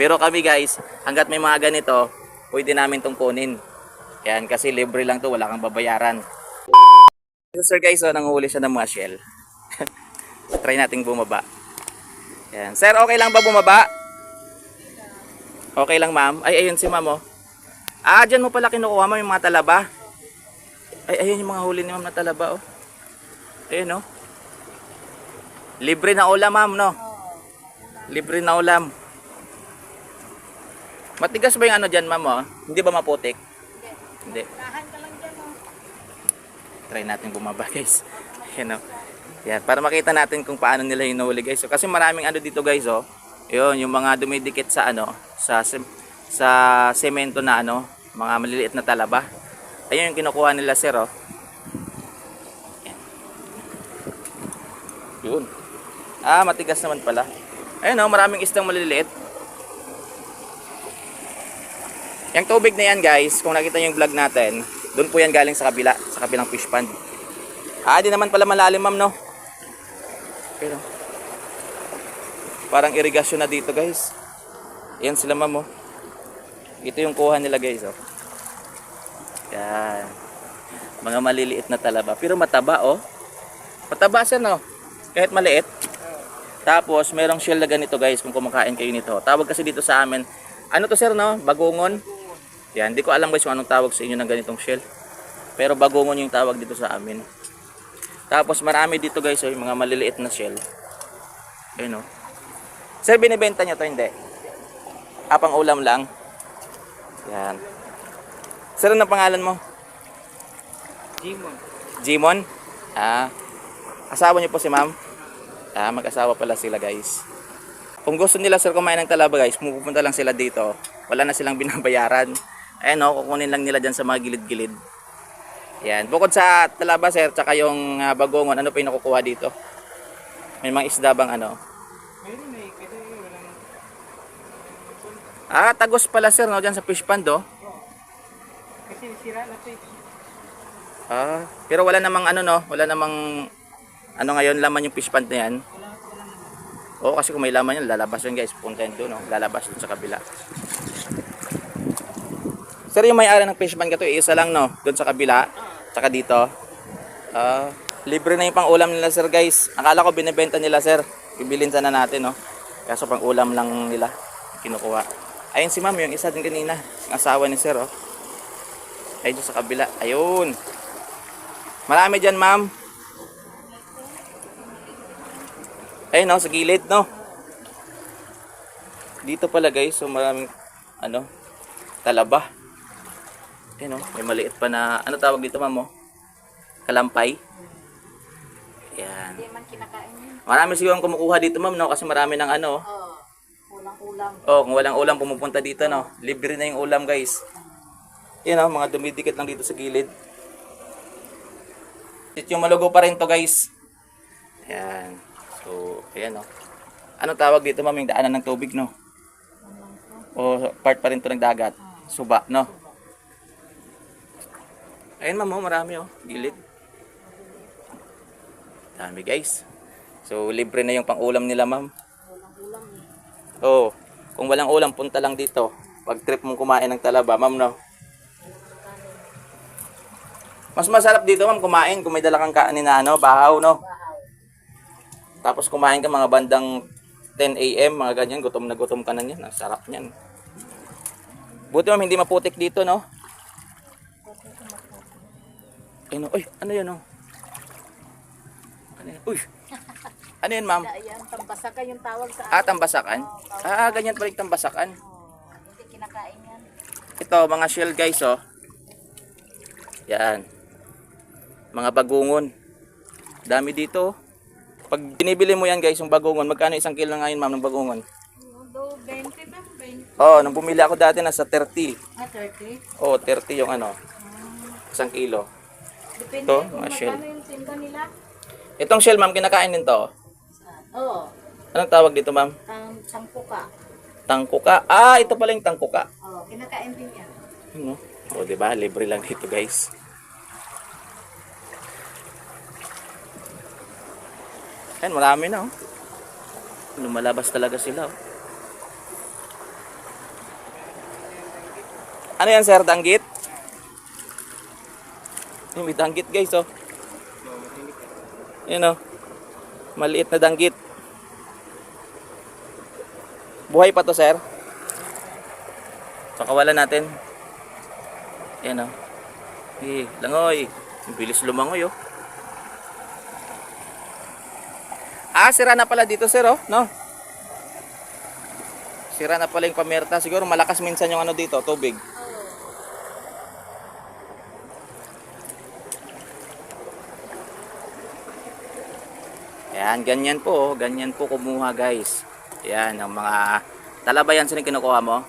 Pero kami guys, hanggat may mga ganito, pwede namin tong kunin. Yan, kasi libre lang to, wala kang babayaran. So, sir guys, oh, nanguhuli siya ng mga shell. Try nating bumaba. Yan. Sir, okay lang ba bumaba? Okay lang ma'am. Ay, ayun si ma'am oh. Ah, dyan mo pala kinukuha mo yung mga talaba. Ay, ayun yung mga huli ni ma'am na talaba oh. Ayun oh. Libre na ulam ma'am no? Libre na ulam. Matigas ba yung ano dyan ma'am oh? Hindi ba maputik? Hindi. Tahan ka lang dyan, oh. Try natin bumaba guys. Ayan oh. Yan, para makita natin kung paano nila hinuli guys. So, kasi maraming ano dito guys oh. Yun, yung mga dumidikit sa ano, sa sa semento na ano, mga maliliit na talaba. Ayun yung kinukuha nila sir oh. Yan. Yun. Ah, matigas naman pala. Ayun oh, maraming istang maliliit. Yung tubig na yan guys, kung nakita nyo yung vlog natin, doon po yan galing sa kabila, sa kabilang fish pond. Ah, di naman pala malalim ma'am no? Pero, parang irigasyon na dito guys. Yan sila ma'am oh. Ito yung kuha nila guys oh. Yan. Mga maliliit na talaba. Pero mataba oh. Mataba siya no? Kahit maliit. Tapos, merong shell na ganito guys kung kumakain kayo nito. Tawag kasi dito sa amin. Ano to sir no? Bagungon. Yan, hindi ko alam guys kung anong tawag sa inyo ng ganitong shell. Pero bagungon yung tawag dito sa amin. Tapos marami dito guys, oh, yung mga maliliit na shell. Ayun oh. Sir, binibenta nyo to hindi? Apang ulam lang. Yan. Sir, ano pangalan mo? Jimon. Jimon? Ah. Asawa niyo po si ma'am? Ah, mag-asawa pala sila guys. Kung gusto nila sir kumain ng talaba guys, pupunta lang sila dito. Wala na silang binabayaran. Ayan o, kukunin lang nila dyan sa mga gilid-gilid. Yan. Bukod sa talaba sir, tsaka yung ah, bagongon, ano pa yung nakukuha dito? May mga isda bang ano? Meron eh, kasi walang... Ah, tagos pala sir, no? Dyan sa fish pond, oh. Kasi sira na eh. Ah, pero wala namang ano, no? Wala namang, ano ngayon, laman yung fish pond na yan. Oo, kasi kung may laman yan, lalabas yun guys. Punta yun doon, no? Lalabas doon sa kabila. Sir, yung may-ari ng fish pond ka to, isa lang, no? Doon sa kabila, tsaka dito. Ah, libre na yung pang ulam nila, sir, guys. Akala ko binibenta nila, sir. Bibilin sana natin, no? Kaso pang ulam lang nila kinukuha. Ayun si ma'am, yung isa din kanina. Yung asawa ni sir, oh. Ayun sa kabila. Ayun. Marami dyan, ma'am. Ayun, no, sa gilid, no. Dito pala, guys, so maraming, ano, talaba. Ayun, no, may maliit pa na, ano tawag dito, ma'am, oh? Kalampay. Yan. Hindi man kinakain yun. Marami siguro kumukuha dito, ma'am, no, kasi marami ng ano, Oh, kulang ulam. Oh, kung walang ulam pumupunta dito, no. Libre na yung ulam, guys. Yan, oh, mga dumidikit lang dito sa gilid. Ito yung malugo pa rin to, guys. Ayan. So, ayan, oh. Anong tawag dito, ma'am, yung daanan ng tubig, no? O part pa rin to ng dagat. Suba, no? Ayan, ma'am, oh, marami, oh. Gilid. Dami, guys. So, libre na yung pang-ulam nila, ma'am. Kulang ulam. Oo. Kung walang ulam, punta lang dito. Pag trip mong kumain ng talaba, ma'am, no? Mas masarap dito, ma'am, kumain kung may dala kang kanin na, ano, bahaw, no? Tapos kumain ka mga bandang 10 a.m., mga ganyan, gutom na gutom ka na niyan. Ang sarap niyan. Buti, ma'am, hindi maputik dito, no? No. Uy, ano yan, no? Ano yan? Uy! Ano yan, ma'am? Ayan, tambasaka yung tawag sa Ah, tambasakan? Ah, ganyan pala yung tambasakan. Oh, hindi kinakain yan. Ito, mga shell guys, oh. Yan. Mga bagungon. Dami dito. oh. Pag binibili mo yan guys, yung bagungon, magkano isang kilo ngayon ma'am ng bagungon? Do 20 ba? 20? Oh, nung bumili ako dati nasa 30. Ah, 30? Oh, 30 yung ano, isang kilo. Depende Ito, kung mga shell. magkano yung tinda nila. Itong shell ma'am, kinakain din to. Oo, Anong tawag dito ma'am? ang tangkuka. Tangkuka. Ah, ito pala yung tangkuka. Oo, kinakain din yan. Ano? O, di ba? Libre lang dito, guys. Ayan, marami na, oh. Lumalabas talaga sila, oh. Ano yan, sir? Danggit? Yung may danggit, guys, oh. Yun, oh. Maliit na danggit. Buhay pa to, sir. So, natin. Yan, oh. Eh, langoy. Ang bilis lumangoy, oh. Ah, sira na pala dito, sir, oh. No? Sira na pala yung pamerta. Siguro malakas minsan yung ano dito, tubig. Yan, ganyan po, oh. ganyan po kumuha guys. Yan, ang mga talaba yan sino kinukuha mo?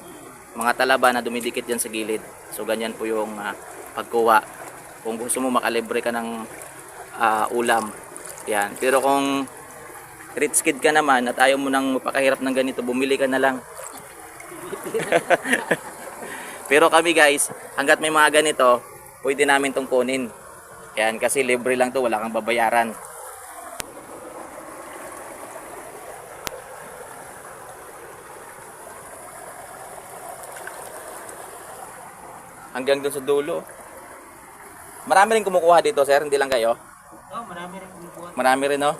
Mga talaba na dumidikit yan sa gilid. So ganyan po yung ah, pagkuha. Kung gusto mo makalibre ka ng ah, ulam. Yan. Pero kung rich kid ka naman at ayaw mo nang mapakahirap ng ganito, bumili ka na lang. Pero kami guys, hanggat may mga ganito, pwede namin tong kunin. Yan, kasi libre lang to, wala kang babayaran. Hanggang doon sa dulo. Marami rin kumukuha dito, sir, hindi lang kayo. Oh, marami rin kumukuha. Marami rin, no?